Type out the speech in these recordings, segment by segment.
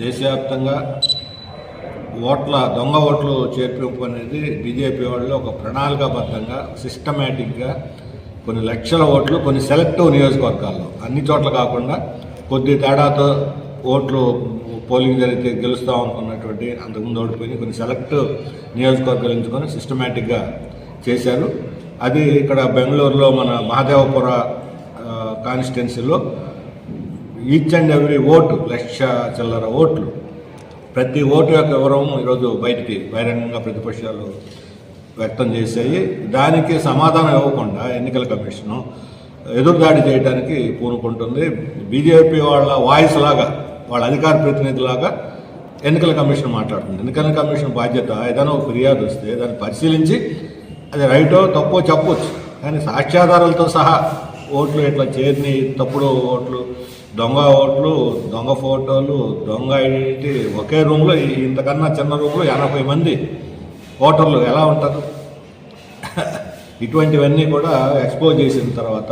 దేశవ్యాప్తంగా ఓట్ల దొంగ ఓట్లు చేర్పింపు అనేది బీజేపీ వాళ్ళు ఒక ప్రణాళికాబద్ధంగా సిస్టమేటిక్గా కొన్ని లక్షల ఓట్లు కొన్ని సెలెక్టివ్ నియోజకవర్గాల్లో అన్ని చోట్ల కాకుండా కొద్ది తేడాతో ఓట్లు పోలింగ్ జరిగితే గెలుస్తాం అనుకున్నటువంటి అంతకుముందు ఓడిపోయి కొన్ని సెలెక్ట్ నియోజకవర్గాలు ఎంచుకొని సిస్టమేటిక్గా చేశారు. అది ఇక్కడ బెంగళూరులో మన మహాదేవపుర కాన్స్టిట్యున్సీలో ఈచ్ అండ్ ఎవ్రీ ఓటు లక్ష చిల్లర ఓట్లు. ప్రతి ఓటు యొక్క వివరం ఈరోజు బయటికి బహిరంగంగా ప్రతిపక్షాలు వ్యక్తం చేశాయి దానికి సమాధానం ఇవ్వకుండా ఎన్నికల కమిషను ఎదురుదాడి చేయడానికి పూనుకుంటుంది. బీజేపీ వాళ్ళ వాయిస్ లాగా వాళ్ళ అధికార ప్రతినిధిలాగా ఎన్నికల కమిషన్ మాట్లాడుతుంది. ఎన్నికల కమిషన్ బాధ్యత ఏదైనా ఒక ఫిర్యాదు వస్తే దాన్ని పరిశీలించి అది రైటో తప్పో చెప్పొచ్చు. కానీ సాక్ష్యాధారాలతో సహా ఓట్లు ఇట్లా చేరిని తప్పుడు ఓట్లు దొంగ ఓట్లు దొంగ ఫోటోలు దొంగ ఐడెంటిటీ ఒకే రూమ్లో ఇంతకన్నా చిన్న రూమ్లో ఎనభై మంది ఓటర్లు ఎలా ఉంటారు? ఇటువంటివన్నీ కూడా ఎక్స్పోజ్ చేసిన తర్వాత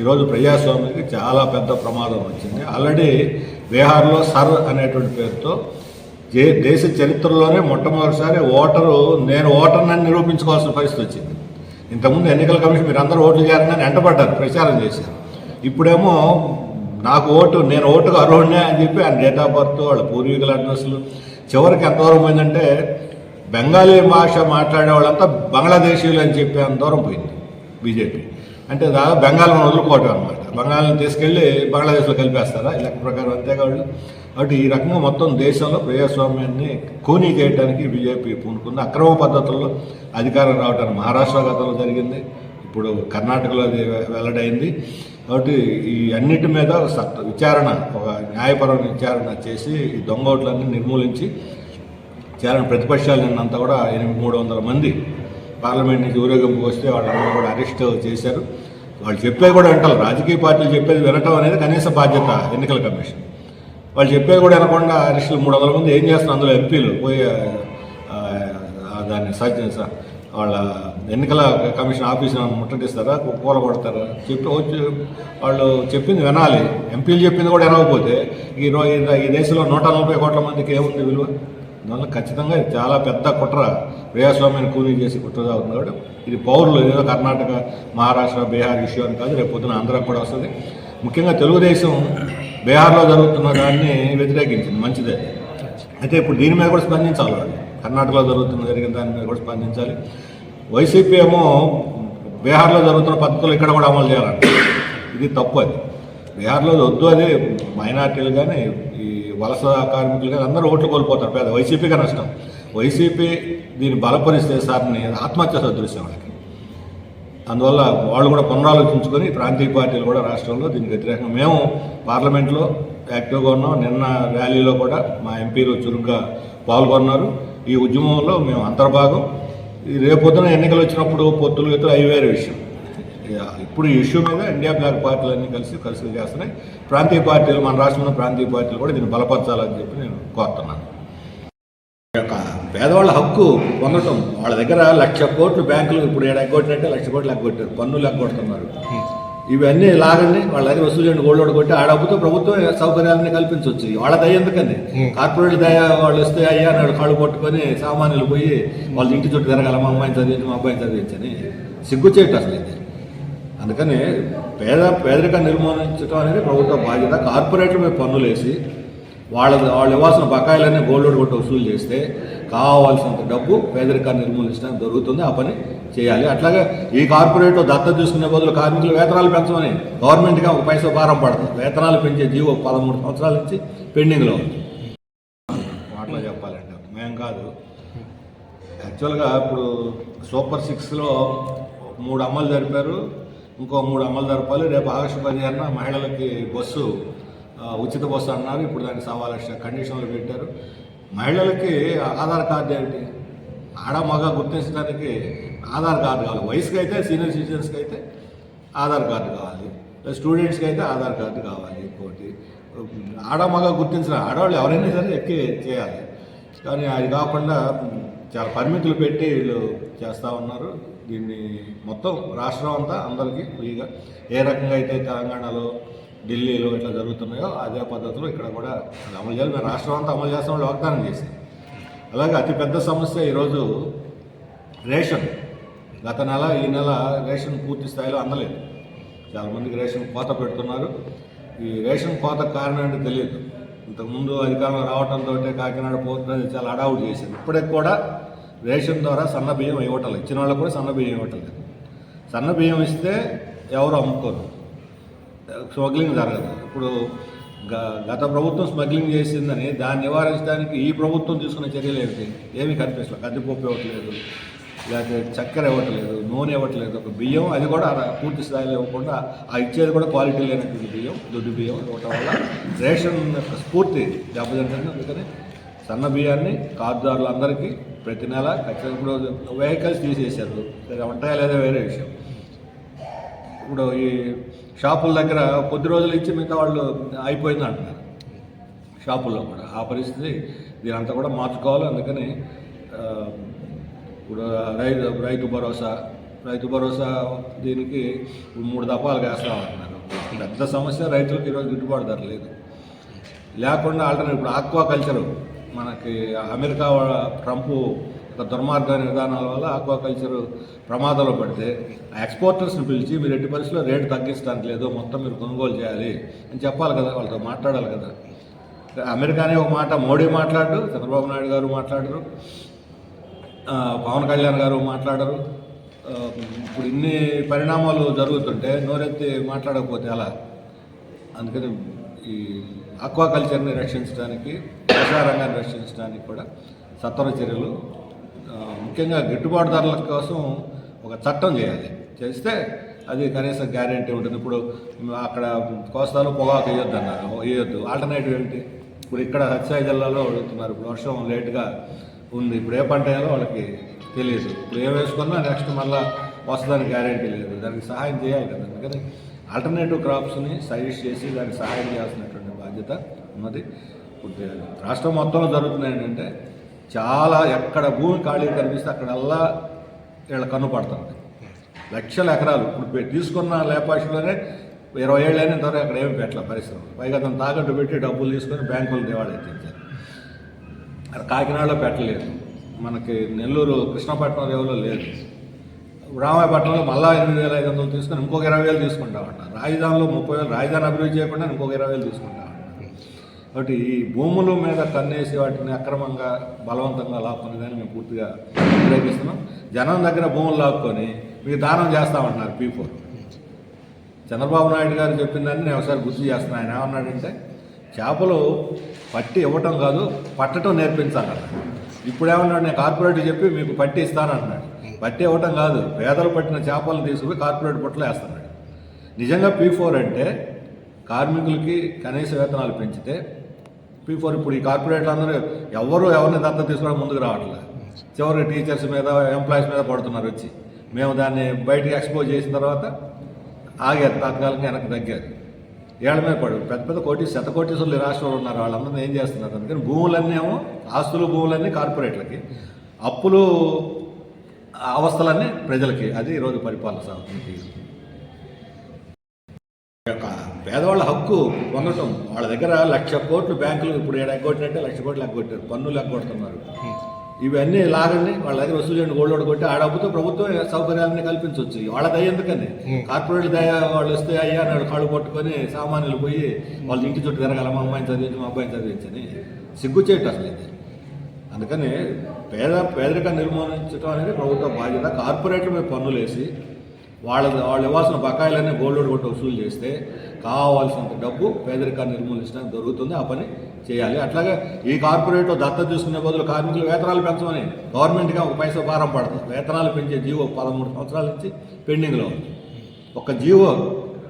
ఈరోజు ప్రజాస్వామ్యానికి చాలా పెద్ద ప్రమాదం వచ్చింది. ఆల్రెడీ బీహార్లో సర్ అనేటువంటి పేరుతో దేశ చరిత్రలోనే మొట్టమొదటిసారి ఓటరు నేను ఓటర్నని నిరూపించుకోవాల్సిన పరిస్థితి వచ్చింది. ఇంతకుముందు ఎన్నికల కమిషన్ మీరు అందరూ ఓట్లు చేయాలని వెంటబడ్డారు ప్రచారం చేశారు. ఇప్పుడేమో నాకు ఓటు నేను ఓటుకు అర్హుడినే అని చెప్పి ఆయన డేట్ ఆఫ్ బర్త్ వాళ్ళ పూర్వీకుల అడ్రస్లు. చివరికి ఎంత దూరం పోయిందంటే బెంగాలీ భాష మాట్లాడే వాళ్ళంతా బంగ్లాదేశీయులు అని చెప్పి అంత పోయింది బీజేపీ. అంటే దాదాపు బెంగాల్ని వదులుకోవటం అనమాట బెంగాల్ని తీసుకెళ్ళి బంగ్లాదేశ్లో కలిపేస్తారా? ఈ లెక్క ప్రకారం అంతే వాళ్ళు కాబట్టి ఈ రకంగా మొత్తం దేశంలో ప్రజాస్వామ్యాన్ని కూనీ చేయడానికి బీజేపీ పూనుకుంది. అక్రమ పద్ధతుల్లో అధికారం రావడానికి మహారాష్ట్ర గతంలో జరిగింది. ఇప్పుడు కర్ణాటకలో అది వెల్లడైంది. కాబట్టి ఈ అన్నిటి మీద సత్ విచారణ ఒక న్యాయపరమైన విచారణ చేసి ఈ దొంగ ఓట్లన్నీ నిర్మూలించి చేయాలని ప్రతిపక్షాలు నిన్నంతా కూడా ఎనిమిది మూడు వందల మంది పార్లమెంట్ నుంచి ఊరేగింపు వస్తే వాళ్ళందరూ కూడా అరెస్ట్ చేశారు. వాళ్ళు చెప్పేది కూడా వింటారు రాజకీయ పార్టీలు చెప్పేది వినటం అనేది కనీస బాధ్యత ఎన్నికల కమిషన్. వాళ్ళు చెప్పేది కూడా వినకుండా అరెస్టులు మూడు వందల మంది. ఏం చేస్తున్నారు అందులో ఎంపీలు? పోయి దాన్ని సజ్జ వాళ్ళ ఎన్నికల కమిషన్ ఆఫీస్ ముట్టడిస్తారా కూల కొడతారా? చెప్పి వచ్చి వాళ్ళు చెప్పింది వినాలి. ఎంపీలు చెప్పింది కూడా వినకపోతే ఈ ఈ- దేశంలో నూట నలభై కోట్ల మందికి ఏముంది విలువ? దానివల్ల ఖచ్చితంగా చాలా పెద్ద కుట్ర. ప్రజాస్వామ్యాన్ని కూలీ చేసి కుట్ర కాబట్టి ఇది పౌరులు ఏదో కర్ణాటక మహారాష్ట్ర బీహార్ ఇష్యూ అని కాదు రేపు పొద్దున ఆంధ్రాకి కూడా వస్తుంది. ముఖ్యంగా తెలుగుదేశం బీహార్లో జరుగుతున్న దాన్ని వ్యతిరేకించింది. మంచిదే. అయితే ఇప్పుడు దీని మీద కూడా స్పందించాలి వాళ్ళు. కర్ణాటకలో జరుగుతున్న జరిగిన దాని మీద కూడా స్పందించాలి. వైసీపీ ఏమో బీహార్లో జరుగుతున్న పద్ధతులు ఇక్కడ కూడా అమలు చేయాలంట. ఇది తప్పు అది. బీహార్లో వద్దు అది మైనార్టీలు కానీ ఈ వలస కార్మికులు కానీ అందరూ ఓట్లు కోల్పోతారు. పేద వైసీపీగా నష్టం. వైసీపీ దీన్ని బలపరిస్తే సార్ని ఆత్మహత్య సదృశ్యం వాళ్ళకి. అందువల్ల వాళ్ళు కూడా పునరాలోచించుకొని ప్రాంతీయ పార్టీలు కూడా రాష్ట్రంలో దీనికి వ్యతిరేకంగా మేము పార్లమెంట్లో యాక్టివ్గా ఉన్నాం. నిన్న ర్యాలీలో కూడా మా ఎంపీలు చురుగ్గా పాల్గొన్నారు. ఈ ఉద్యమంలో మేము అంతర్భాగం. రేపొద్దున ఎన్నికలు వచ్చినప్పుడు పొత్తులు గిత్తులు అవి వేరే విషయం. ఇక ఇప్పుడు ఈ ఇష్యూ మీద ఇండియా బ్లాక్ పార్టీలన్నీ కలిసి కలిసి చేస్తున్నాయి. ప్రాంతీయ పార్టీలు మన రాష్ట్రంలో ప్రాంతీయ పార్టీలు కూడా దీన్ని బలపరచాలని చెప్పి నేను కోరుతున్నాను. యొక్క పేదవాళ్ళ హక్కు పొందటం వాళ్ళ దగ్గర లక్ష కోట్లు బ్యాంకులు ఇప్పుడు ఏడు ఎగ్గొట్టినట్టే లక్ష కోట్లు ఎగ్గొట్టారు పన్నులు ఎగ్గొడుతున్నారు ఇవన్నీ లాగండి వాళ్ళ దగ్గర వసూలు చేయండి గోల్డ్ కొట్టి ఆ డబ్బుతో ప్రభుత్వం సౌకర్యాలని కల్పించవచ్చు వాళ్ళ దయ ఎందుకని? కార్పొరేట్ దయ వాళ్ళు వస్తే అయ్యా నాడు కాళ్ళు పట్టుకొని సామాన్యులు పోయి వాళ్ళ ఇంటి చుట్టూ తిరగాల మా అమ్మాయిని చదివించి మా అబ్బాయిని చదివించని సిగ్గు చేయటం అసలు ఇది. అందుకని పేద పేదరికాన్ని నిర్మూలించడం అనేది ప్రభుత్వ బాధ్యత. కార్పొరేట్ల మీద పన్నులు వేసి వాళ్ళ వాళ్ళు ఇవ్వాల్సిన బకాయిలన్నీ గోల్డ్ కొట్టి వసూలు చేస్తే కావాల్సినంత డబ్బు పేదరికాన్ని నిర్మూలించడానికి దొరుకుతుంది ఆ పని చేయాలి. అట్లాగే ఈ కార్పొరేట్ దత్త తీసుకునే బదులు కార్మికుల వేతనాలు పెంచమని గవర్నమెంట్గా ఒక పైసా భారం పడుతుంది వేతనాలు పెంచే జీవో పదమూడు సంవత్సరాల నుంచి పెండింగ్లో ఉంది. మాటలో చెప్పాలంటే మేము కాదు. యాక్చువల్గా ఇప్పుడు సూపర్ సిక్స్లో మూడు అమ్మలు జరిపారు. ఇంకో మూడు అమ్మలు జరపాలి. రేపు ఆగస్టు పదిహేనున మహిళలకి బస్సు ఉచిత బస్సు అన్నారు. ఇప్పుడు దానికి సవా లక్ష కండిషన్లు పెట్టారు. మహిళలకి ఆధార్ కార్డు ఏంటి ఆడ మగ గుర్తించడానికి ఆధార్ కార్డు కావాలి. వయసుకి అయితే సీనియర్ సిటిజన్స్కి అయితే ఆధార్ కార్డు కావాలి. స్టూడెంట్స్కి అయితే ఆధార్ కార్డు కావాలి ఇంకోటి. ఆడ మగ గుర్తించిన ఆడవాళ్ళు ఎవరైనా సరే ఎక్కి చేయాలి. కానీ అది కాకుండా చాలా పరిమితులు పెట్టి వీళ్ళు చేస్తూ ఉన్నారు. దీన్ని మొత్తం రాష్ట్రం అంతా అందరికీ ఫ్రీగా ఏ రకంగా అయితే తెలంగాణలో ఢిల్లీలో ఇట్లా జరుగుతున్నాయో అదే పద్ధతిలో ఇక్కడ కూడా అది అమలు చేయాలి. మేము రాష్ట్రం అంతా అమలు చేస్తామని వాగ్దానం చేసి అలాగే అతిపెద్ద సమస్య ఈరోజు రేషన్. గత నెల ఈ నెల రేషన్ పూర్తి స్థాయిలో అందలేదు. చాలామందికి రేషన్ కోత పెడుతున్నారు. ఈ రేషన్ కోత కారణం అంటే తెలియదు. ఇంతకుముందు అధికారం రావడంతో కాకినాడ పోతుంది చాలా అడావుడు చేసింది. ఇప్పటికి కూడా రేషన్ ద్వారా సన్న బియ్యం ఇవ్వటం లేదు. ఇచ్చిన వాళ్ళకు కూడా సన్న బియ్యం ఇవ్వటం లేదు. సన్న బియ్యం ఇస్తే ఎవరు అమ్ముకోరు? స్మగ్లింగ్ జరగదు. ఇప్పుడు గ- గత ప్రభుత్వం స్మగ్లింగ్ చేసిందని దాన్ని నివారించడానికి ఈ ప్రభుత్వం తీసుకున్న చర్యలు ఏమిటి? ఏమీ కనిపించలేదు కందిపప్పు ఇవ్వట్లేదు లేకపోతే చక్కెర ఇవ్వట్లేదు నూనె ఇవ్వట్లేదు ఒక బియ్యం అది కూడా అలా పూర్తి స్థాయిలో ఇవ్వకుండా ఆ ఇచ్చేది కూడా క్వాలిటీ లేనటువంటి బియ్యం దొడ్డు బియ్యం ఇవ్వటం వల్ల రేషన్ యొక్క స్ఫూర్తి దెబ్బతింటుంది. అందుకని సన్న బియ్యాన్ని కార్డుదారులందరికీ ప్రతి నెల ఖచ్చితంగా ఇప్పుడు వెహికల్స్ తీసేశారు. సరే ఉంటాయా లేదా వేరే విషయం. ఇప్పుడు ఈ షాపుల దగ్గర కొద్ది రోజులు ఇచ్చి మిగతా వాళ్ళు అయిపోయింది అంటున్నారు. షాపుల్లో కూడా. ఆ పరిస్థితి దీనంతా కూడా మార్చుకోవాలి. అందుకని ఇప్పుడు రైతు రైతు భరోసా రైతు భరోసా దీనికి మూడు దఫాలు వేస్తామంటున్నారు పెద్ద సమస్య రైతులకు ఈరోజు గిట్టుబాటు ధర లేదు. లేకుండా ఆల్టర్నేట్ ఇప్పుడు ఆక్వా కల్చరు మనకి అమెరికా ట్రంప్ దుర్మార్గమైన విధానాల వల్ల ఆక్వాకల్చర్ ప్రమాదంలో పడితే ఆ ఎక్స్పోర్టర్స్ని పిలిచి మీరు ఎట్టి పరిస్థితుల్లో రేటు తగ్గించడానికి లేదు మొత్తం మీరు కొనుగోలు చేయాలి అని చెప్పాలి కదా వాళ్ళతో మాట్లాడాలి కదా. అమెరికానే ఒక మాట మోడీ మాట్లాడు చంద్రబాబు నాయుడు గారు మాట్లాడరు పవన్ కళ్యాణ్ గారు మాట్లాడరు. ఇప్పుడు ఇన్ని పరిణామాలు జరుగుతుంటే నోరెత్తి మాట్లాడకపోతే అలా అందుకని ఈ ఆక్వాకల్చర్ని రక్షించడానికి వ్యవసాయ రంగాన్ని రక్షించడానికి కూడా సత్వర చర్యలు ముఖ్యంగా గిట్టుబాటు ధరల కోసం ఒక చట్టం చేయాలి. చేస్తే అది కనీసం గ్యారెంటీ ఉంటుంది. ఇప్పుడు అక్కడ కోస్తాలు పొగాకు వేయొద్దు అన్నారు వేయొద్దు. ఆల్టర్నేటివ్ ఏంటి? ఇప్పుడు ఇక్కడ హత్సాయి జిల్లాలో అడుగుతున్నారు ఇప్పుడు వర్షం లేట్గా ఉంది. ఇప్పుడు ఏ పంట వేయాలో వాళ్ళకి తెలియదు. ఇప్పుడు ఏం వేసుకున్నా నెక్స్ట్ మళ్ళీ వస్తుందని గ్యారెంటీ లేదు. దానికి సహాయం చేయాలి కదా. అందుకని ఆల్టర్నేటివ్ క్రాప్స్ని సజెస్ట్ చేసి దానికి సహాయం చేయాల్సినటువంటి బాధ్యత ఉన్నది. ఇప్పుడు రాష్ట్రం మొత్తంలో జరుగుతుంది ఏంటంటే చాలా ఎక్కడ భూమి ఖాళీ కనిపిస్తే అక్కడల్లా వీళ్ళ కన్ను పడుతుంది. లక్షల ఎకరాలు. ఇప్పుడు తీసుకున్న లేపాషలోనే ఇరవై ఏళ్ళు అయిన తర్వాత అక్కడ ఏమి పెట్టలే పరిశ్రమలు పైగా అతను తాకట్టు పెట్టి డబ్బులు తీసుకొని బ్యాంకులు దేవాడు ఎత్తించారు కాకినాడలో పెట్టలేదు. మనకి నెల్లూరు కృష్ణపట్నం రేవులో లేదు రామాయపట్నంలో మళ్ళా ఎనిమిది వేల ఐదు వందలు తీసుకొని ఇంకొక ఇరవై వేలు తీసుకుంటామంట రాజధానిలో ముప్పై వేలు రాజధాని అభివృద్ధి చేయకుండా ఇంకొక ఇరవై వేలు తీసుకుంటామంట కాబట్టి ఈ భూముల మీద కన్నేసి వాటిని అక్రమంగా బలవంతంగా లాక్కునే దాన్ని మేము పూర్తిగా వ్యతిరేకిస్తున్నాం జనం దగ్గర భూములు లాక్కొని మీకు దానం చేస్తామంటున్నారు పీ ఫోర్ చంద్రబాబు నాయుడు గారు చెప్పిన దాన్ని నేను ఒకసారి గుర్తు చేస్తున్నాను ఆయన ఏమన్నాడంటే చేపలు పట్టి ఇవ్వటం కాదు పట్టడం నేర్పించాలన్నాడు ఇప్పుడు ఏమన్నాడు నేను కార్పొరేట్ చెప్పి మీకు పట్టి ఇస్తానంటున్నాడు. పట్టి ఇవ్వటం కాదు పేదలు పట్టిన చేపలను తీసుకుని కార్పొరేట్ పొట్టలో వేస్తున్నాడు. నిజంగా పీ ఫోర్ అంటే కార్మికులకి కనీస వేతనాలు పెంచితే పీ ఫోర్ ఇప్పుడు ఈ కార్పొరేట్లు అందరూ ఎవరు ఎవరిని దత్త తీసుకోవడం ముందుకు రావట్లేదు చివరికి టీచర్స్ మీద ఎంప్లాయీస్ మీద పడుతున్నారు వచ్చి. మేము దాన్ని బయటికి ఎక్స్పోజ్ చేసిన తర్వాత ఆగారు తాత్కాలికంగా వెనక్కి తగ్గారు ఏళ్ళ మీద పడు. పెద్ద పెద్ద కోటి శత కోటీసులు రాష్ట్రంలో ఉన్నారు. వాళ్ళందరూ ఏం చేస్తున్నారు అందుకని భూములన్నీ ఏమో ఆస్తులు భూములన్నీ కార్పొరేట్లకి. అప్పులు అవస్థలన్నీ ప్రజలకి. అది ఈరోజు పరిపాలన సాగుతుంది. పేదవాళ్ళ హక్కు పొందటం. వాళ్ళ దగ్గర లక్ష కోట్లు బ్యాంకులు ఇప్పుడు ఏడు ఎగ్గొట్టినట్టే లక్ష కోట్లు ఎగ్గొట్టారు. పన్నులు ఎగ్గొడుతున్నారు. ఇవన్నీ లాగండి వాళ్ళ దగ్గర వసూలు చేయండి గోల్డ్ కొట్టి ఆ డబ్బుతో ప్రభుత్వం సౌకర్యాలని కల్పించవచ్చు వాళ్ళ దయ ఎందుకని? కార్పొరేట్ దయ వాళ్ళు వస్తే అయ్యా నాడు కాళ్ళు పట్టుకొని సామాన్యులు పోయి వాళ్ళ ఇంటి చుట్టూ తిరగాల మా అమ్మాయిని చదివించి మా అబ్బాయిని చదివించని సిగ్గు చేయటం అసలు ఇది. అందుకని పేద పేదరికాన్ని నిర్మూలించడం అనేది ప్రభుత్వ బాధ్యత. కార్పొరేట్ల మీద పన్నులు వేసి వాళ్ళ వాళ్ళు ఇవ్వాల్సిన బకాయిలన్నీ గోల్డ్ కొట్టి వసూలు చేస్తే కావాల్సినంత డబ్బు పేదరికాన్ని నిర్మూలించడానికి దొరుకుతుంది ఆ పని చేయాలి. అట్లాగే ఈ కార్పొరేట్ దత్తత తీసుకునే బదులు కార్మికులు వేతనాలు పెంచమని గవర్నమెంట్గా ఒక పైసా భారం పడుతుంది వేతనాలు పెంచే జీవో పదమూడు సంవత్సరాల నుంచి పెండింగ్లో ఉంది. ఒక జీవో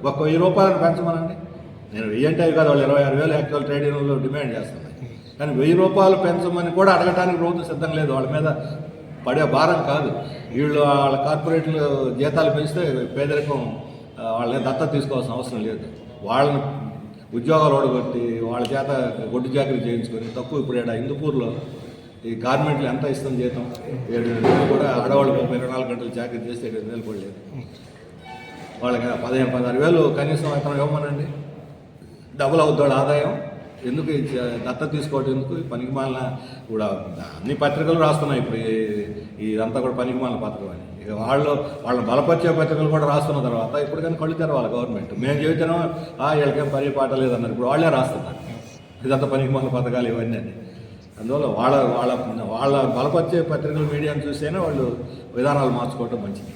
ఒక వెయ్యి రూపాయలు పెంచమనండి. నేను వెయ్యి అంటే కాదు వాళ్ళు ఇరవై ఆరు వేలు యాక్చువల్ ట్రేడ్ యూనియన్లో డిమాండ్ చేస్తున్నాయి కానీ వెయ్యి రూపాయలు పెంచమని కూడా అడగటానికి ప్రభుత్వం సిద్ధం లేదు. వాళ్ళ మీద పడే భారం కాదు. వీళ్ళు వాళ్ళ కార్పొరేట్లు జీతాలు పెంచితే పేదరికం వాళ్ళని దత్త తీసుకోవాల్సిన అవసరం లేదు. వాళ్ళని ఉద్యోగాలు ఓడగొట్టి వాళ్ళ చేత గొడ్డు జాగ్రత్త చేయించుకొని తక్కువ ఇప్పుడు ఏడా హిందూపూర్లో ఈ గవర్నమెంట్లు ఎంత ఇస్తాం జీతం? ఏడు వేలు కూడా ఆడవాళ్ళు ముప్పై ఇరవై నాలుగు గంటలు జాగ్రత్త చేస్తే ఏడు వేలు కూడా లేదు. వాళ్ళకి పదిహేను పదహారు వేలు కనీసం వేతనం ఇవ్వమనండి. డబుల్ అవుతాడు ఆదాయం. ఎందుకు దత్త తీసుకోవటం దత్తత ఎందుకు? ఈ కూడా అన్ని పత్రికలు రాస్తున్నాయి ఇప్పుడు ఇదంతా కూడా పనికి మాలిన పత్రికలు అని. ఇక వాళ్ళు వాళ్ళని బలపరిచే పత్రికలు కూడా రాస్తున్న తర్వాత ఇప్పుడు కానీ కళ్ళు తెరవాలి గవర్నమెంట్. మేము చెబుతున్నాం వీళ్ళకేం పని పాట లేదన్నారు. ఇప్పుడు వాళ్ళే రాస్తున్నారు. ఇదంతా పనికిమాలిన పథకాలు ఇవన్నీ అని. అందువల్ల వాళ్ళ వాళ్ళ వాళ్ళ బలపరిచే పత్రికలు మీడియాను చూస్తేనే వాళ్ళు విధానాలు మార్చుకోవటం మంచిది.